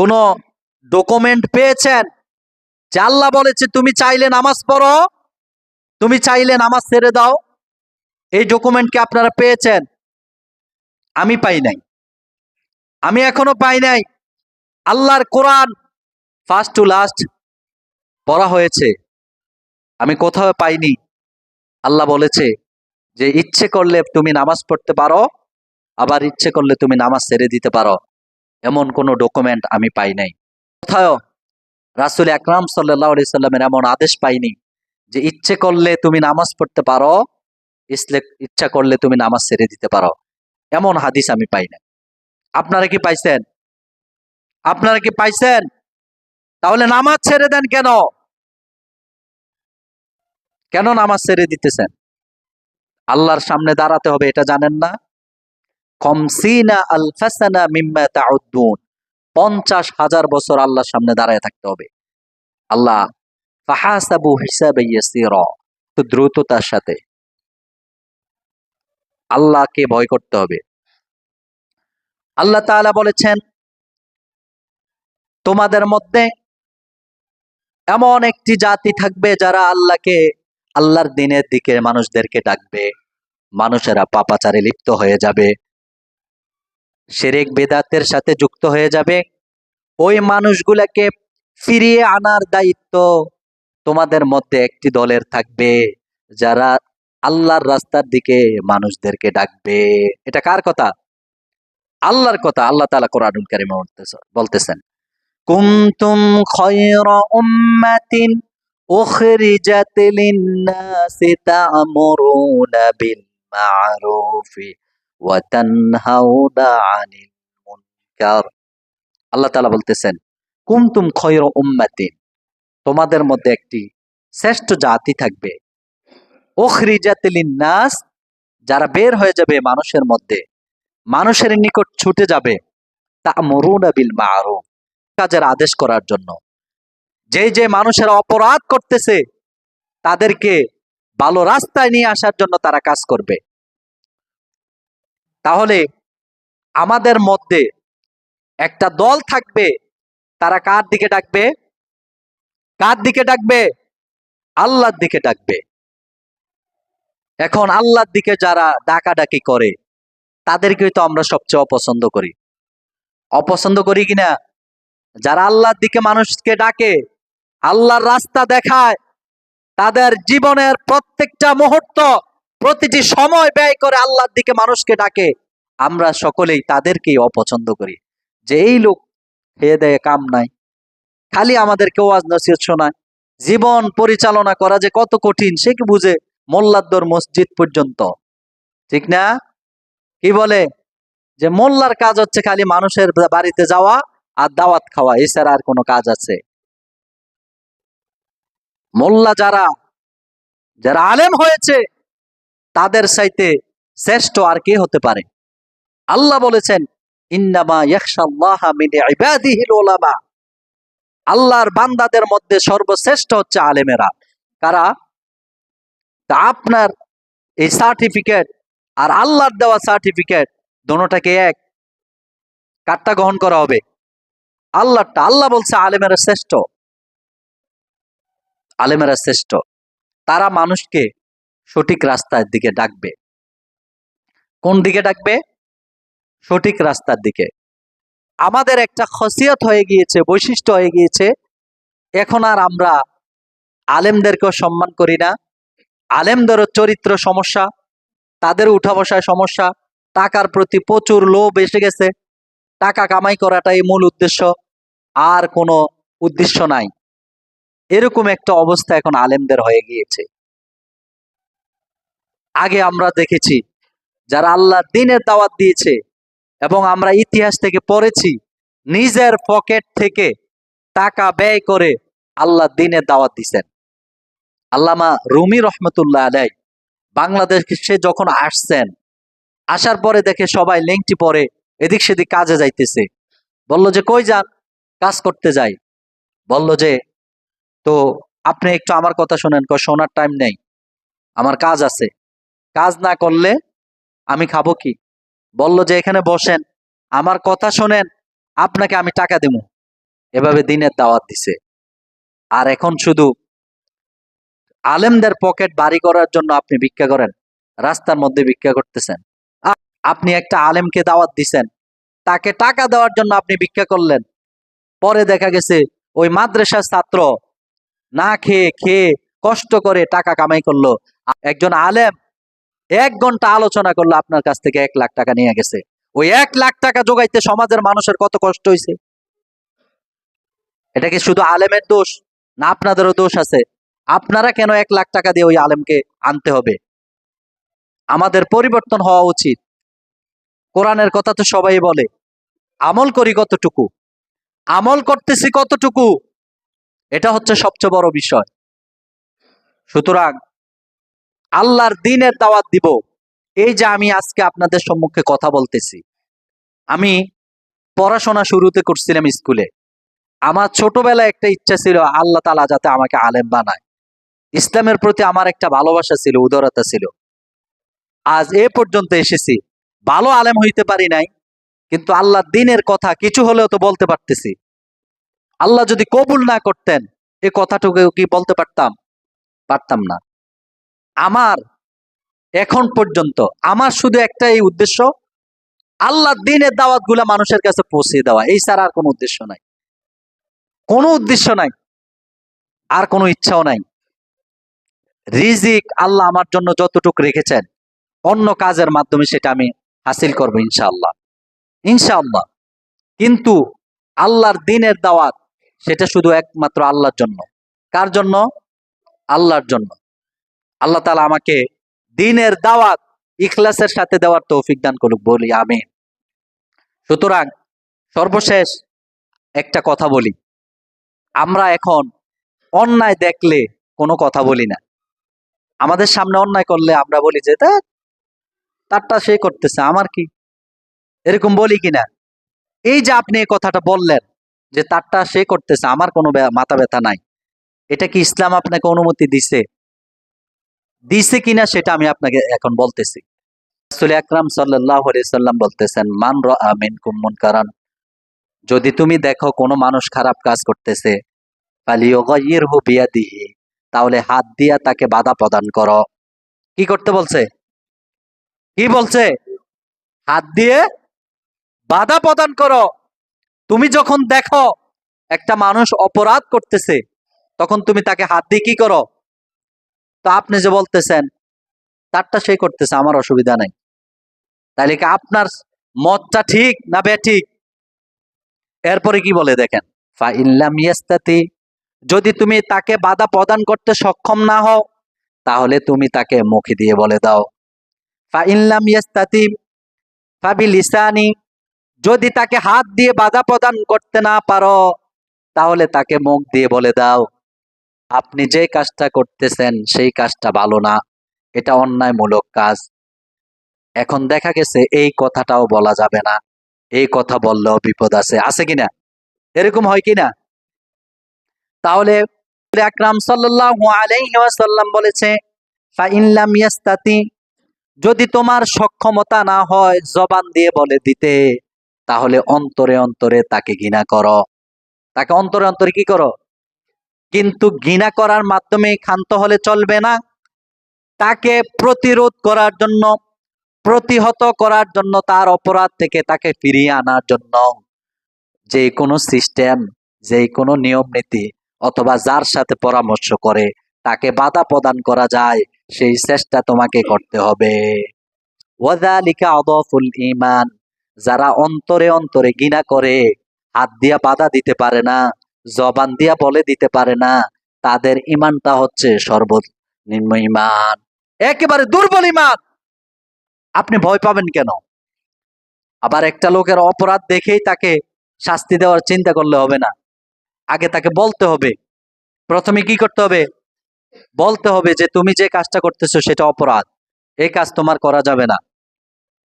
কোনো ডকুমেন্ট পেয়েছেন? যে আল্লাহ বলেছে, তুমি চাইলে নামাজ পড়ো, তুমি চাইলে নামাজ ছেড়ে দাও। এই ডকুমেন্ট কি আপনারা পেয়েছেন? আমি পাই নাই। আমি এখনও পাই নাই। আল্লাহর কোরআন ফার্স্ট টু লাস্ট পড়া হয়েছে। আমি কোথাও পাইনি। আল্লাহ বলেছে যে, ইচ্ছে করলে তুমি নামাজ পড়তে পারো, আবার ইচ্ছে করলে তুমি নামাজ ছেড়ে দিতে পারো। এমন কোনো ডকুমেন্ট আমি পাই নাই। কোথাও রাসুল আকরাম সাল্লাহ সাল্লামের এমন আদেশ পাইনি যে ইচ্ছে করলে তুমি নামাজ পড়তে পারো ইচ্ছা করলে তুমি নামাজ ছেড়ে দিতে পারো। এমন হাদিস আমি পাই না আপনারা কি পাইছেন? আপনারা কি পাইছেন? তাহলে নামাজ ছেড়ে দেন কেন? কেন নামাজ ছেড়ে দিতেছেন? আল্লাহর সামনে দাঁড়াতে হবে এটা জানেন না? পঞ্চাশ হাজার বছর আল্লাহর সামনে দাঁড়ায় থাকতে হবে। আল্লাহ, ফাহাসাবু হিসাবে তো দ্রুততার সাথে। আল্লাহকে ভয় করতে হবে। আল্লাহ তাআলা বলেছেন, তোমাদের মধ্যে এমন একটি জাতি থাকবে যারা আল্লাহকে, আল্লাহর দিনের দিকে মানুষদেরকে ডাকবে। মানুষেরা পাপাচারে লিপ্ত হয়ে যাবে। সেরেক বেদাতের সাথে যুক্ত হয়ে যাবে। ওই মানুষগুলাকে ফিরিয়ে আনার দায়িত্ব তোমাদের মধ্যে একটি দলের থাকবে, যারা আল্লাহর রাস্তার দিকে মানুষদেরকে ডাকবে। এটা কার কথা? আল্লাহর কথা, আল্লাহ তালা কোরআনুল কারিমে বলতেছে- বলতেছেন, কুনতুম খয়রা উম্মাতিন উখরিজাত লিন-নাসি মা'রুফি। আল্লাহ তাআলা বলতেছেন, কুনতুম খয়রা উম্মাতিন। তোমাদের মধ্যে একটি শ্রেষ্ঠ জাতি থাকবে। লিন-নাস, যারা বের হয়ে যাবে মানুষের মধ্যে, মানুষের নিকট ছুটে যাবে তা বিল মা'রুফ, কাজের আদেশ করার জন্য। যে যে মানুষেরা অপরাধ করতেছে, তাদেরকে ভালো রাস্তায় নিয়ে আসার জন্য তারা কাজ করবে। তাহলে আমাদের মধ্যে একটা দল থাকবে, তারা কার দিকে ডাকবে? কার দিকে ডাকবে? আল্লাহর দিকে ডাকবে। এখন আল্লাহর দিকে যারা ডাকাডাকি করে তাদেরকে তো আমরা সবচেয়ে অপছন্দ করি। অপছন্দ করি কিনা? যারা আল্লাহর দিকে মানুষকে ডাকে, আল্লাহর রাস্তা দেখায়, তাদের জীবনের প্রত্যেকটা মুহূর্ত প্রতিটি সময় ব্যয় করে আল্লাহর দিকে মানুষকে ডাকে, আমরা সকলেই তাদেরকেই অপছন্দ করি। যে এই লোক খেয়ে দেয় কাম নাই, খালি আমাদেরকে ওয়াজ নসিহত শোনায়। জীবন পরিচালনা করা যে কত কঠিন, সে কি বুঝে? মোল্লাদ্দর মসজিদ পর্যন্ত। ঠিক না? কি বলে? যে মোল্লার কাজ হচ্ছে খালি মানুষের বাড়িতে যাওয়া আর দাওয়াত খাওয়া এছাড়া আর কোনো কাজ আছে। মোল্লা যারা যারা আলেম হয়েছে তাদের চাইতে শ্রেষ্ঠ আর কে হতে পারে? আল্লাহ বলেছেন, ইন্নামা আল্লাহর বান্দাদের মধ্যে সর্বশ্রেষ্ঠ হচ্ছে আলেমেরা। কারা? তা আপনার এই সার্টিফিকেট আর আল্লাহর দেওয়া সার্টিফিকেট দোনোটাকে এক। কারটা গ্রহণ করা হবে। আল্লাহটা আল্লাহ বলছে আলেমেরা শ্রেষ্ঠ। আলেমেরা শ্রেষ্ঠ। তারা মানুষকে সঠিক রাস্তার দিকে ডাকবে। কোন দিকে ডাকবে? সঠিক রাস্তার দিকে। আমাদের একটা খসিয়ত হয়ে গিয়েছে, বৈশিষ্ট্য হয়ে গিয়েছে। এখন আর আমরা আলেমদেরকেও সম্মান করি না। আলেমদেরও চরিত্র সমস্যা, তাদের উঠা বসায় সমস্যা, টাকার প্রতি প্রচুর লোভ এসে গেছে। টাকা কামাই করাটাই মূল উদ্দেশ্য, আর কোনো উদ্দেশ্য নাই। এরকম একটা অবস্থা এখন আলেমদের হয়ে গিয়েছে। আগে আমরা দেখেছি যারা আল্লাহ দিনের দাওয়াত দিয়েছে এবং আমরা ইতিহাস থেকে পড়েছি, নিজের পকেট থেকে টাকা ব্যয় করে আল্লাহ দিনের দাওয়াত দিছেন আল্লামা রুমি রহমতুল্লাহ আলাই বাংলাদেশে যখন আসছেন, আসার পরে দেখে সবাই লেংটি পরে এদিক সেদিক কাজে যাইতেছে। বলল যে, কই যান? কাজ করতে যাই। বলল যে, তো আপনি একটু আমার কথা শোনেন, কয়, শোনার টাইম নেই। আমার কাজ আছে। কাজ না করলে আমি খাব কি? বলল যে, এখানে বসেন। আমার কথা শোনেন, আপনাকে আমি টাকা দেবো এভাবে দিনের দাওয়াত দিছে। আর এখন শুধু আলেমদের পকেট বাড়ি করার জন্য আপনি ভিক্ষা করেন, রাস্তার মধ্যে ভিক্ষা করতেছেন। আপনি একটা আলেমকে দাওয়াত দিছেন, তাকে টাকা দেওয়ার জন্য আপনি ভিক্ষা করলেন। পরে দেখা গেছে, ওই মাদ্রাসার ছাত্র না খেয়ে খেয়ে কষ্ট করে টাকা কামাই করল। একজন আলেম এক ঘণ্টা আলোচনা করল, আপনার কাছ থেকে এক লাখ টাকা নিয়ে গেছে। ওই এক লাখ টাকা জোগাইতে সমাজের মানুষের কত কষ্ট হয়েছে এটা কি শুধু আলেমের দোষ? না, আপনাদেরও দোষ আছে। আপনারা কেন এক লাখ টাকা দিয়ে ওই আলেমকে আনতে হবে? আমাদের পরিবর্তন হওয়া উচিত। কোরআনের কথা তো সবাই বলে, আমল করি কতটুকু? আমল করতেছি কতটুকু? এটা হচ্ছে সবচেয়ে বড় বিষয়। সুতরাং আল্লাহর দিনের দাওয়াত দিব। এই যে আমি আজকে আপনাদের সম্মুখে কথা বলতেছি। আমি পড়াশোনা শুরুতে করছিলাম স্কুলে। আমার ছোটবেলায় একটা ইচ্ছা ছিল, আল্লাহ তালা যাতে আমাকে আলেম বানায়। ইসলামের প্রতি আমার একটা ভালোবাসা ছিল, উদারতা ছিল। আজ এ পর্যন্ত এসেছি। ভালো আলেম হইতে পারি নাই, কিন্তু আল্লাহ দিনের কথা কিছু হলেও তো বলতে পারতেছি। আল্লাহ যদি কবুল না করতেন, এ কথাটুকু কি বলতে পারতাম? পারতাম না। আমার এখন পর্যন্ত, আমার শুধু একটাই উদ্দেশ্য, আল্লাহ দিনের দাওয়াতগুলা মানুষের কাছে পৌঁছে দেওয়া। এই ছাড়া আর কোনো উদ্দেশ্য নাই। কোনো উদ্দেশ্য নাই, আর কোনো ইচ্ছাও নাই। রিজিক আল্লাহ আমার জন্য যতটুক রেখেছেন, অন্য কাজের মাধ্যমে সেটা আমি হাসিল করব ইনশাআল্লাহ। ইনশাআল্লাহ। কিন্তু আল্লাহর দিনের দাওয়াত, সেটা শুধু একমাত্র আল্লাহর জন্য। কার জন্য? আল্লাহর জন্য। আল্লাহ তালা আমাকে দিনের দাওয়াত ইখলাসের সাথে দেওয়ার তৌফিক দান করুক বলি আমি সুতরাং সর্বশেষ একটা কথা বলি। আমরা এখন অন্যায় দেখলে কোনো কথা বলি না। আমাদের সামনে অন্যায় করলে আমরা বলি যে "ধ্যাৎ, তারটা সে করতেছে আমার কি? এরকম বলি কিনা? এই যে আপনি এই কথাটা বললেন যে তারটা সে করতেছে আমার কোনো মাথা ব্যথা নাই। এটা কি ইসলাম আপনাকে অনুমতি দিছে? দিছে কিনা সেটা আমি আপনাকে এখন বলতেছি। রাসূল আকরাম সাল্লাম বলতেছেন, মান রাআ মিনকুম মুনকারান যদি তুমি দেখো কোনো মানুষ খারাপ কাজ করতেছে তাহলে হাত দিয়া তাকে বাধা প্রদান করো। কি করতে বলছে? কি বলছে? হাত দিয়ে বাধা প্রদান করো। তুমি যখন দেখো একটা মানুষ অপরাধ করতেছে, তখন তুমি তাকে হাত দিয়ে কি করো? তো আপনি যে বলতেছেন, তারটা সে করতেছে, আমার অসুবিধা নাই। তাহলে কি আপনার মতটা ঠিক না ঠিক এরপরে কি বলে দেখেন যদি তুমি তাকে বাধা প্রদান করতে সক্ষম না হও, তাহলে তুমি তাকে মুখে দিয়ে বলে দাও। ফা লিসানি যদি তাকে হাত দিয়ে বাধা প্রদান করতে না পারো, তাহলে তাকে মুখ দিয়ে বলে দাও। আপনি যে কাজটা করতেছেন, সেই কাজটা ভালো না। এটা অন্যায়মূলক কাজ। এখন দেখা গেছে, এই কথাটাও বলা যাবে না। এই কথা বললেও বিপদ আছে। আছে কিনা? এরকম হয় কিনা? তাহলে আকরাম সাল্লাল্লাহু আলাইহি ওয়াসাল্লাম বলেছে যদি তোমার সক্ষমতা না হয় জবান দিয়ে বলে দিতে, তাহলে অন্তরে অন্তরে তাকে ঘৃণা করো। তাকে অন্তরে অন্তরে কি করো? কিন্তু ঘৃণা করার মাধ্যমে ক্ষান্ত হলে চলবে না। তাকে প্রতিরোধ করার জন্য, প্রতিহত করার জন্য তার অপরাধ থেকে তাকে ফিরিয়ে আনার জন্য যে কোনো সিস্টেম, যে কোনো নিয়ম নীতি অথবা যার সাথে পরামর্শ করে তাকে বাধা প্রদান করা যায়, সেই চেষ্টা তোমাকে করতে হবে। ঈমান, যারা অন্তরে অন্তরে ঘৃণা করে, হাত দিয়া বাধা দিতে পারে না। জবান দিয়া বলে দিতে পারে না। তাদের ইমানটা হচ্ছে সর্বনিম্ন ইমান একেবারে দুর্বল ইমান আপনি ভয় পাবেন কেন? আবার একটা লোকের অপরাধ দেখেই তাকে শাস্তি দেওয়ার চিন্তা করলে হবে না। আগে তাকে বলতে হবে। প্রথমে কি করতে হবে? বলতে হবে যে, তুমি যে কাজটা করতেছো সেটা অপরাধ। এই কাজ তোমার করা যাবে না।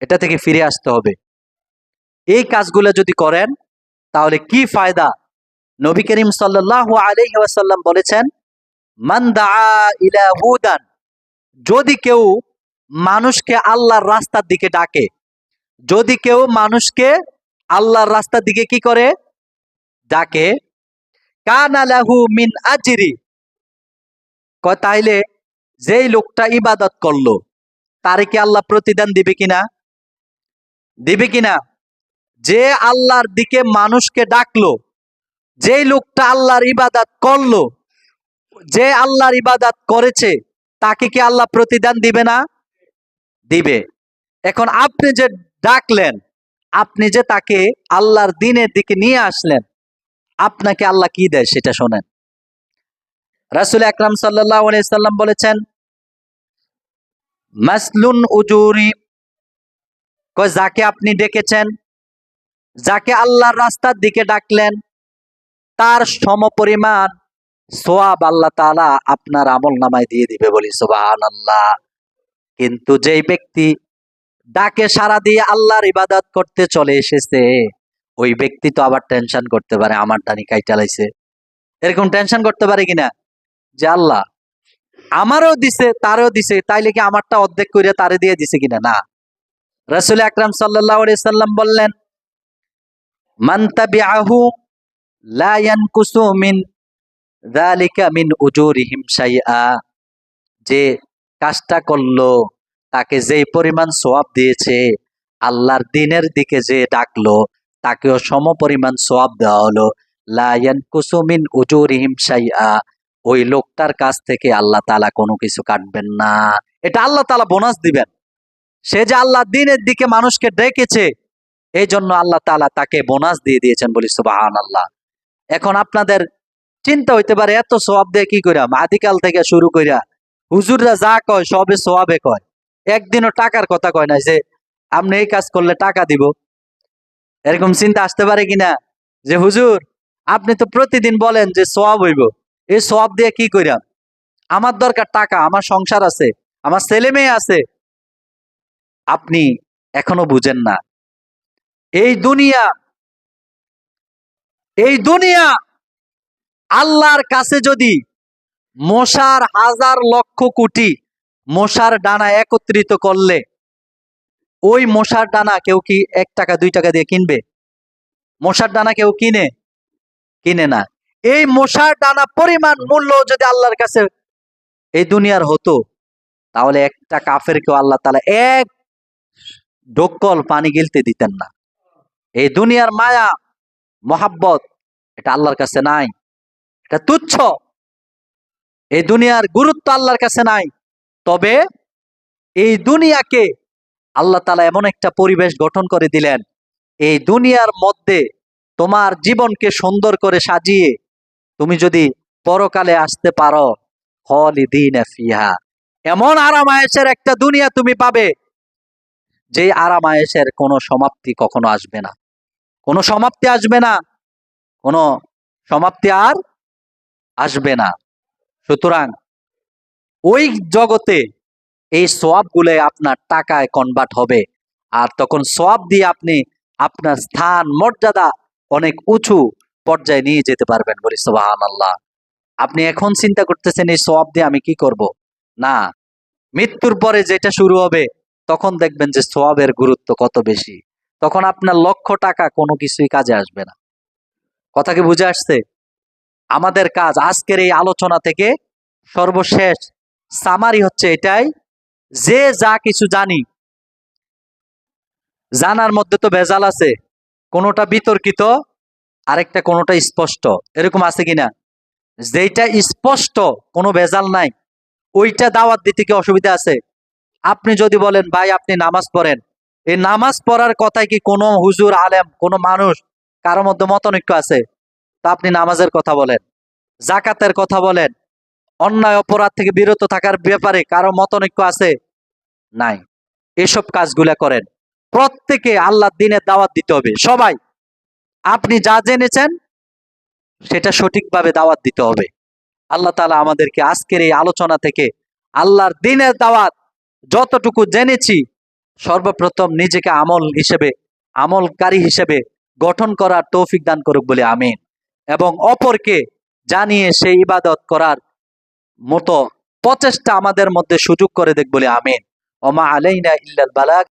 এটা থেকে ফিরে আসতে হবে। এই কাজগুলো যদি করেন, তাহলে কি ফায়দা? নবী করিম আলাইহি ওয়াসাল্লাম বলেছেন, মান ইলা যদি কেউ মানুষকে আল্লাহর রাস্তার দিকে ডাকে, যদি কেউ মানুষকে আল্লাহর রাস্তার দিকে কি করে? ডাকে। কানা লাহু মিন আজরি। তাইলে যেই লোকটা ইবাদত করল, তারে কি আল্লাহ প্রতিদান দিবে কিনা? দিবে কিনা? যে আল্লাহর দিকে মানুষকে ডাকলো যেই লোকটা আল্লাহর ইবাদত করল, যে আল্লাহর ইবাদত করেছে, তাকে কি আল্লাহ প্রতিদান দিবে না? দিবে। এখন আপনি যে ডাকলেন, আপনি যে তাকে আল্লাহর দিনের দিকে নিয়ে আসলেন, আপনাকে আল্লাহ কি দেয় সেটা শোনেন। রাসুল আকরাম সাল্লাম বলেছেন, মাসলুন উজুরি। যাকে আপনি ডেকেছেন, যাকে আল্লাহর রাস্তার দিকে ডাকলেন তার সম সমপরিমাণ সোয়াব আল্লাহ তাআলা আপনার আমল নামায় দিয়ে দিবে বলি সুবাহান আল্লাহ কিন্তু যেই ব্যক্তি ডাকে সারা দিয়ে আল্লাহর ইবাদত করতে চলে এসেছে, ওই ব্যক্তি তো আবার টেনশন করতে পারে, আমার ডানি কাই চালাইছে এরকম টেনশন করতে পারে কিনা? যে আল্লাহ, আমারও দিছে, তারও দিছে, তাইলে কি আমারটা অর্ধেক করে তারে দিয়ে দিছে কিনা? না। রসুল আকরাম সাল্লাহ সাল্লাম বললেন মান্তাবিআহু লা ইয়ানকুসু মিন যালিকা মিন উজুরিহিম শাইআ যে কাজটা করল, তাকে যেই পরিমাণ সোয়াব দিয়েছে, আল্লাহর দিনের দিকে যে ডাকলো, তাকেও সম পরিমাণ সোয়াব দেওয়া হলো। লা ইয়ানকুসু মিন উজুরিহিম শাইআ। ওই লোকটার কাছ থেকে আল্লাহ তালা কোনো কিছু কাটবেন না। এটা আল্লাহ তালা বোনাস দিবেন। সে যে আল্লাহ দিনের দিকে মানুষকে ডেকেছে এই জন্য আল্লাহ তাআলা তাকে বোনাস দিয়ে দিয়েছেন বলি সুবাহান আল্লাহ এখন আপনাদের চিন্তা হইতে পারে, এত সোয়াব দিয়ে কি কইরা আদিকাল থেকে শুরু কইরা, হুজুররা যা কয় সবে সোয়াবে কয়। একদিনও টাকার কথা কয় না যে, আপনি এই কাজ করলে টাকা দিব। এরকম চিন্তা আসতে পারে কিনা যে, হুজুর, আপনি তো প্রতিদিন বলেন যে সোয়াব হইব। এই সোয়াব দিয়ে কি কইরাম আমার দরকার টাকা, আমার সংসার আছে, আমার ছেলে মেয়ে আছে। আপনি এখনও বুঝেন না। এই দুনিয়া এই দুনিয়া আল্লাহর কাছে যদি মশার হাজার লক্ষ কোটি মশার ডানা একত্রিত করলে, ওই মশার ডানা কেউ কি এক টাকা, দুই টাকা দিয়ে কিনবে? মশার ডানা কেউ কিনে? কিনে না। এই মশার ডানা পরিমাণ মূল্য যদি আল্লাহর কাছে এই দুনিয়ার হতো, তাহলে একটা কাফের কেউ আল্লাহ তালা এক ডোকল পানি গিলতে দিতেন না। এই দুনিয়ার মায়া মহাব্বত, এটা আল্লাহর কাছে নাই। এটা তুচ্ছ। এই দুনিয়ার গুরুত্ব আল্লাহর কাছে নাই। তবে এই দুনিয়াকে আল্লাহ তালা এমন একটা পরিবেশ গঠন করে দিলেন। এই দুনিয়ার মধ্যে তোমার জীবনকে সুন্দর করে সাজিয়ে তুমি যদি পরকালে আসতে পারো হলিদিন ফিহা। এমন আরামায়েশের একটা দুনিয়া তুমি পাবে যে আরামায়েশের কোনো সমাপ্তি কখনো আসবে না। কোনো সমাপ্তি আসবে না। কোনো সমাপ্তি আর আসবে না। সুতরাং ওই জগতে এই সোয়াব আপনার টাকায় কনভার্ট হবে। আর তখন সোয়াব দিয়ে আপনি আপনার স্থান, মর্যাদা অনেক উঁচু পর্যায়ে নিয়ে যেতে পারবেন বলি সোহান আল্লাহ আপনি এখন চিন্তা করতেছেন এই সোয়াব দিয়ে আমি কি করব? না। মৃত্যুর পরে যেটা শুরু হবে, তখন দেখবেন যে সোয়াবের গুরুত্ব কত বেশি। তখন আপনার লক্ষ টাকা কোনো কিছুই কাজে আসবে না। কথা কি বুঝে আসছে? আমাদের কাজ আজকের এই আলোচনা থেকে সর্বশেষ সামারি হচ্ছে এটাই, যে যা কিছু জানি, জানার মধ্যে তো ভেজাল আছে, কোনোটা বিতর্কিত, আরেকটা কোনোটা স্পষ্ট। এরকম আছে কিনা? যেটা স্পষ্ট, কোনো ভেজাল নাই, ওইটা দাওয়াত দিতে কি অসুবিধা আছে? আপনি যদি বলেন, ভাই, আপনি নামাজ পড়েন। এই নামাজ পড়ার কথায় কি কোনো হুজুর আলেম, কোনো মানুষ কারও মধ্যে মতনৈক্য আছে? তা আপনি নামাজের কথা বলেন জাকাতের কথা বলেন, অন্যায় অপরাধ থেকে বিরত থাকার ব্যাপারে কারও মতনৈক্য আছে? নাই। এসব কাজগুলা করেন। প্রত্যেকে আল্লাহ দিনের দাওয়াত দিতে হবে। সবাই, আপনি যা জেনেছেন, সেটা সঠিকভাবে দাওয়াত দিতে হবে। আল্লাহ তালা আমাদেরকে আজকের এই আলোচনা থেকে আল্লাহর দিনের দাওয়াত যতটুকু জেনেছি সর্বপ্রথম নিজেকে আমল হিসেবে, আমলকারী হিসেবে গঠন করার তৌফিক দান করুক বলে আমিন। এবং অপরকে জানিয়ে সেই ইবাদত করার মতো প্রচেষ্টা আমাদের মধ্যে সুযোগ করে দেখ বলে আমিন। ওমা আলাইনা ইল্লাল বালাগ।